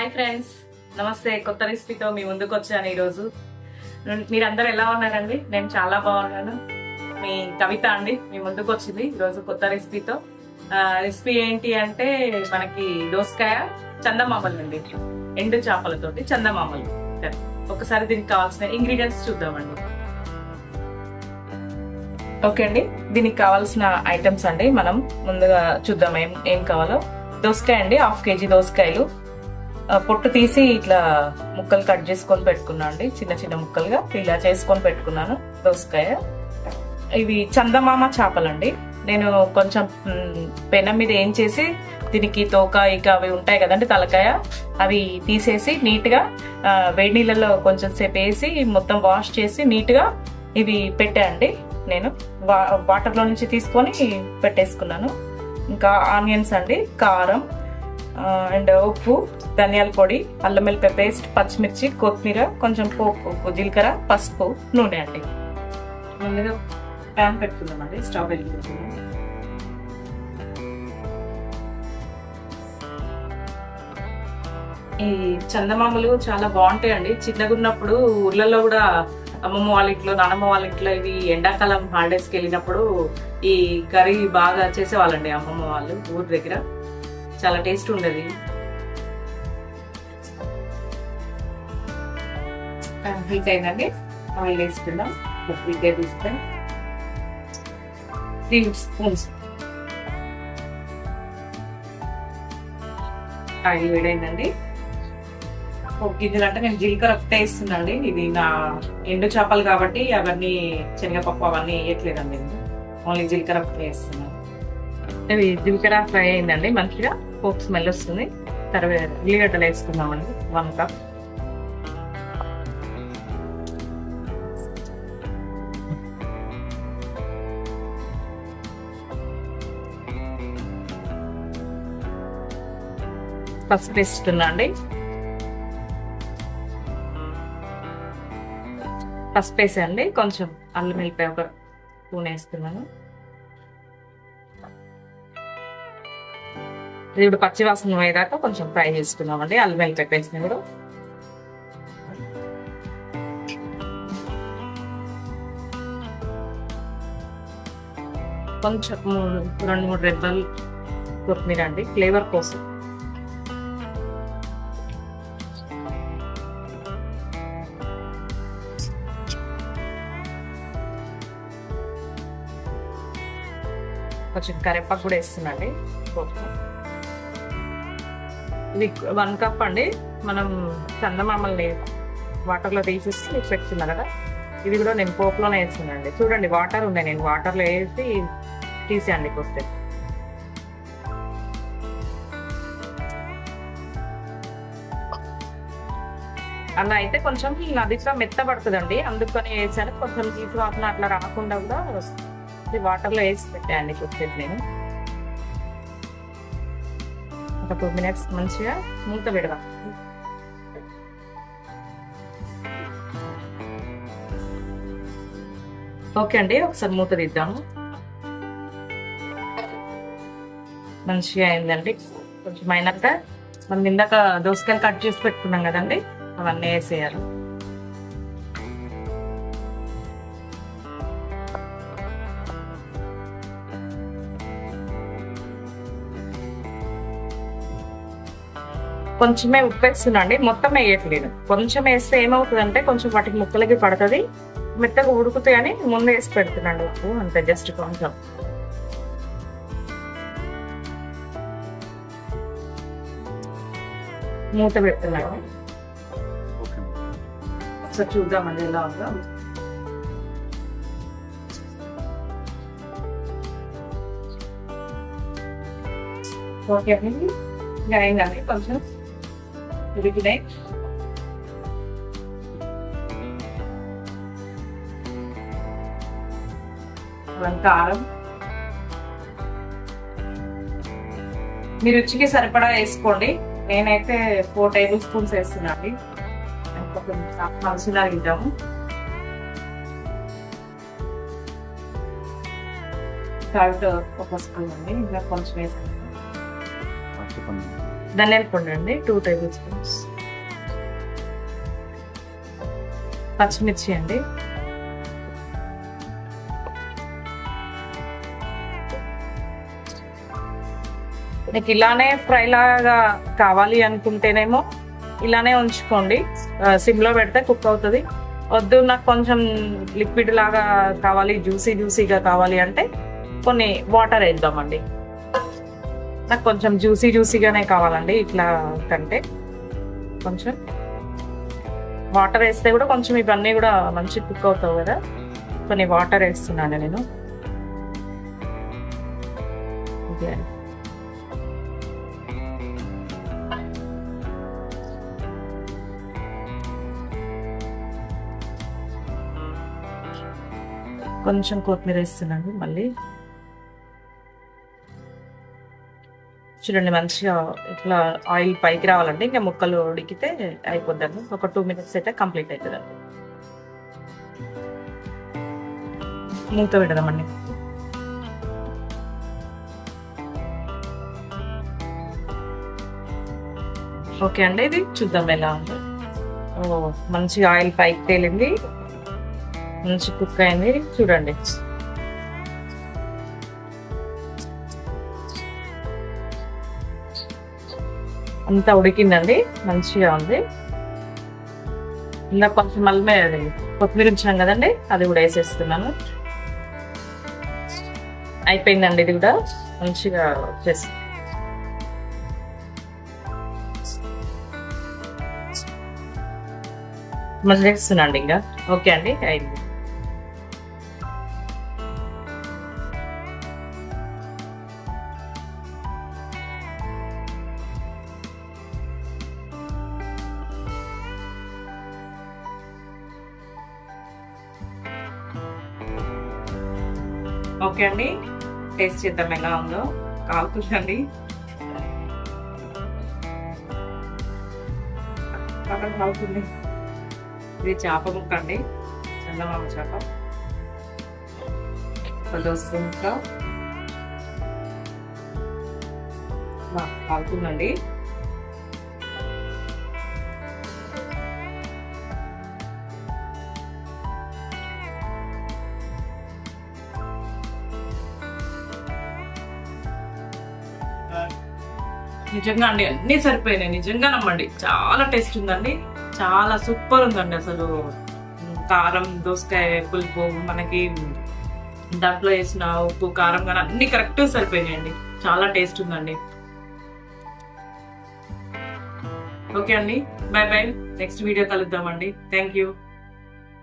Hi friends. నమస్తే కొత్త రెసిపీతో మీ ముందుకు వచ్చాను ఈరోజు. మీరందరూ ఎలా ఉన్నారండి? నేను చాలా బాగున్నాను. మీ కవిత అండి మీ ముందుకు వచ్చింది ఈరోజు కొత్త రెసిపీతో. రెసిపీ ఏంటి అంటే మనకి దోసకాయ చందమామలు అండి. ఎండు చేపలతోటి చందమామలు. ఒకసారి దీనికి కావాల్సిన ఇంగ్రీడియంట్స్ చూద్దామండి. ఓకే అండి దీనికి కావాల్సిన ఐటమ్స్ అండి. మనం ముందుగా చూద్దాం ఏం ఏం కావాలో. దోసకాయ అండి హాఫ్ కేజీ దోసకాయలు. పొట్టు తీసి ఇట్లా ముక్కలు కట్ చేసుకొని పెట్టుకున్నా అండి. చిన్న చిన్న ముక్కలుగా ఇలా చేసుకొని పెట్టుకున్నాను. దోసకాయ. ఇవి చందమామ చేపలండి. నేను కొంచెం పెనం మీద ఏం చేసి దీనికి తోక ఇక అవి ఉంటాయి కదండి తలకాయ అవి తీసేసి నీట్గా వేడి నీళ్ళలో కొంచెం సేపు వేసి మొత్తం వాష్ చేసి నీట్గా ఇవి పెట్టాయండి నేను. వా వాటర్లో నుంచి తీసుకొని పెట్టేసుకున్నాను. ఇంకా ఆనియన్స్ అండి కారం అండ్ ఉప్పు ధనియాల పొడి అల్లం వెల్లిపాయ పేస్ట్ పచ్చిమిర్చి కొత్తిమీర కొంచెం పోపు జీలకర్ర పసుపు నూనె అండి. ముందుగా ప్యాన్ పెట్టుకుందామండి స్టవ్ వెలిగించుకుందాం ఈ చందమామలు చాలా బాగుంటాయండి. చిన్నగా ఉన్నప్పుడు ఊర్లలో కూడా అమ్మమ్మ వాళ్ళ ఇంట్లో నానమ్మ వాళ్ళ ఇంట్లో ఇవి ఎండాకాలం హాలిడేస్కి వెళ్ళినప్పుడు ఈ కర్రీ బాగా చేసేవాళ్ళండి అమ్మమ్మ వాళ్ళు ఊరి దగ్గర. చాలా టేస్ట్ ఉండేది. హీట్ అయిందండి. ఆయిల్ వేసుకుందాం. Three tablespoon three spoons oil వేడైందండి. ఒక గిన్నెలు అంటే నేను జీలకర్ర ఒకటే వేస్తున్నాండి ఇది నా ఎండు చేపలు కాబట్టి అవన్నీ శనగపప్పు అవన్నీ వేయట్లేదండి ఓన్లీ జీలకర్ర ఒకటే వేస్తున్నాను. ఇది జీలకర్ర ఫ్రై అయిందండి. మంచిగా పోపు స్మెల్ వస్తుంది. తర్వాత ఉల్లిగడ్డలు వేసుకుందామండి. One cup. పసుపు వేస్తున్నా అండి. పసుపు వేసేయండి కొంచెం అల్లం వెళ్ళిపోయి ఒక స్పూన్ వేస్తున్నాను. ఇప్పుడు పచ్చివాసన పోయేదాకా కొంచెం ఫ్రై చేసుకున్నామండి అల్లం వెల్లిపాయ పేస్ట్ కూడా. కొంచెం మూడు రెండు మూడు రెబ్బలు కొత్తిమీర అండి. ఫ్లేవర్ కోసం. కొంచెం కరివేపాకు కూడా వేస్తుందండి వన్ కప్ అండి. మనం చందమామల్ని వాటర్లో తీసేసి పెట్టుకున్నా కదా. ఇది కూడా నేను పోపులోనే వేస్తున్నానండి. చూడండి వాటర్ ఉన్నాయి. నేను వాటర్లో వేసి తీసేయండి కొస్తే అలా అయితే కొంచెం నదిగా మెత్తబడుతుందండి. అందుకని వేసాను. కొంచెం తీసి వాసన అట్లా రాకుండా కూడా వాటర్లో వేసి పెట్టాయండి కొద్దిసేపు నేను. ఒక టూ మినిట్స్ మంచిగా మూత పెడదాం ఓకే అండి ఒకసారి మూత తీద్దాము మంచిగా అయిందండి. కొంచెం అయినాక మనం ఇందాక దోసకాయలు కట్ చేసి పెట్టుకున్నాం కదండి అవన్నీ వేసేయాలి. కొంచెమే ఉప్పు వేస్తున్నాండి మొత్తం వేయట్లేదు. కొంచెం వేస్తే ఏమవుతుందంటే కొంచెం వాటికి ముక్కలకి పడుతుంది. మెత్తగా ఉడుకుతాయి అని ముందు వేసి పెడుతున్నాండి ఉప్పు అంతే జస్ట్ కొంచెం. మూత పెడుతున్నాను. ఒకసారి చూద్దామండి ఎలా ఉందో. ఓకే అండి. ఇంకా అయిందండి కొంచెం. ఉడికినాయి అలా కారం మీ రుచికి సరిపడా వేసుకోండి. నేనైతే ఫోర్ టేబుల్ స్పూన్స్ వేస్తున్నా అండి. కొంచెం తింటాము. సాల్ట్ ఒక స్పూన్ అండి. ఇంకా కొంచెం వేసాను ధనియాల పొడి అండి టూ టేబుల్ స్పూన్స్ పచ్చిమిర్చి అండి. మీకు ఇలానే ఫ్రై లాగా కావాలి అనుకుంటేనేమో ఇలానే ఉంచుకోండి. సిమ్లో పెడితే కుక్ అవుతుంది. వద్దు నాకు కొంచెం లిక్విడ్ లాగా కావాలి జ్యూసీ జ్యూసీగా కావాలి అంటే కొన్ని వాటర్ వేద్దామండి. నాకు కొంచెం జ్యూసీ జ్యూసీగానే కావాలండి ఇట్లా కంటే. కొంచెం వాటర్ వేస్తే కూడా కొంచెం ఇవన్నీ కూడా మంచి కుక్ అవుతావు కదా. కొన్ని వాటర్ వేస్తున్నాను నేను. ఓకే. కొంచెం కొత్తిమీర వేస్తున్నాను మళ్ళీ. చూడండి మంచిగా ఇట్లా ఆయిల్ పైకి రావాలంటే ఇంకా ముక్కలు ఉడికితే అయిపోద్దండి. ఒక టూ మినిట్స్ అయితే కంప్లీట్ అవుతుందండి మూత పెడదామండి ఓకే అండి ఇది చూద్దాం ఎలా ఉందో. ఓ మంచి ఆయిల్ పైకి తేలింది. మంచి కుక్ అయింది. చూడండి. అంతా ఉడికిందండి మంచిగా ఉంది. ఇంకా కొంచెం మళ్ళీ అది కొత్తిమీర ఉంచాం కదండి అది కూడా వేసేస్తున్నాను. అయిపోయిందండి ఇది కూడా మంచిగా చేసి. మళ్ళీ వేస్తున్నాండి ఇంకా. ఓకే అండి అయింది. ఓకే అండి. టేస్ట్ చేద్దాం ఎలా ఉందో. కాలుతుందండి పక్కన కాలుతుంది ఇది చేప ముక్క అండి. చందమామ చేప. దోశ ముక్క. కాలుతుందండి నిజంగా అండి అన్నీ సరిపోయినాయి. నిజంగా నమ్మండి. చాలా టేస్ట్ ఉందండి. చాలా సూపర్ ఉందండి అసలు. కారం దోసకాయ పులుపు మనకి దాంట్లో వేసిన ఉప్పు కారం కానీ అన్ని కరెక్ట్ సరిపోయినాయండి. చాలా టేస్ట్ ఉందండి. ఓకే అండి. బాయ్ బాయ్ నెక్స్ట్ వీడియో కలుద్దామండి. Thank you